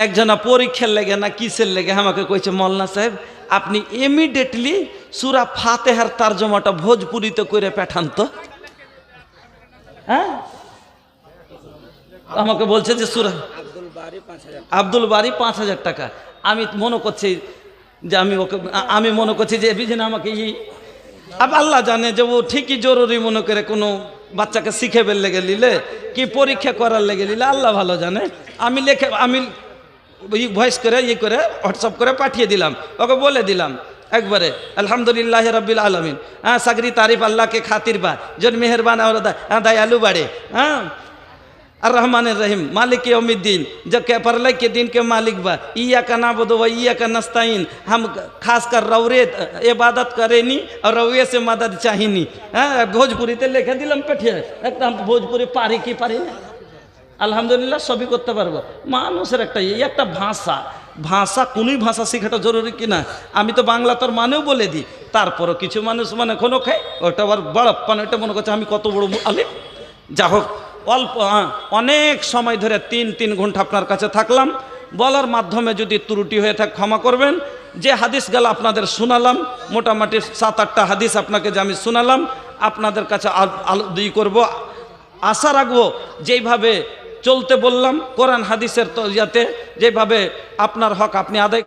একজনা পরীক্ষার লেগে না কিসের লেগে আমাকে কইছে, মল্লা সাহেব, আপনি ইমিডিয়েটলি সুরা ফাতেহার তার্জমাটা ভোজপুরিতে করে পাঠান তো। হ্যাঁ? আমাকে বলছে যে সুরা আব্দুল বাড়ি পাঁচ হাজার টাকা। আমি মনে করছি যে আমি ওকে, আমি মনে করছি যে বিজেন আমাকে ই আল্লাহ জানে যে ও ঠিকই জরুরি মনে করে কোনো বাচ্চাকে শিখে বের লেগে নিলে কি পরীক্ষা করার লেগে নিলে আল্লাহ ভালো জানে। আমি লেখে, আমি ভয়েস করে ইয়ে করে হোয়াটসঅ্যাপ করে পাঠিয়ে দিলাম ওকে বলে দিলাম একবারে আলহামদুলিল্লাহ রবিল আলমিন হ্যাঁ সাগরি তারিফ আল্লাহকে খাতির বা জন মেহরবান और द- दयालु बड़े हाँ আর রহমান রহিম মালিক यौमिद्दीन जो के परलय के दिन के मालिक बा इया का नाबुद व इया का नस्ताइन हम खास कर रौरे इबादत करेनी और रौए से मदद चाहिनी হ্যাঁ ভোজপুরিতে লিখে দিলাম পেঠিয়ে একদম ভোজপুরি পারি কি পারি না আলহামদুলিল্লাহ, সবই করতে পারব। মানুষের একটা এই একটা ভাষা। ভাষা কোনই ভাষা শেখাটা জরুরি কিনা আমি তো বাংলা তোর মানেও বলে দিই। তারপরও কিছু মানুষ মানে কোনো খায়, ওটা আবার বড়প্পান, ওইটা মনে করছে আমি কত বড় আলিম। যা হোক, অল্প অনেক সময় ধরে তিন তিন ঘণ্টা আপনার কাছে থাকলাম। বলার মাধ্যমে যদি ত্রুটি হয়ে থাকে, ক্ষমা করবেন। যে হাদিস গেল আপনাদের শোনালাম, মোটামুটি সাত, আটটা হাদিস আপনাকে যে আমি শোনালাম, আপনাদের কাছে আলো ই করব। আশা রাখব, যেইভাবে চলতে বললাম কোরআন হাদিসের ইয়াতে যেভাবে আপনার হক আপনি আদায়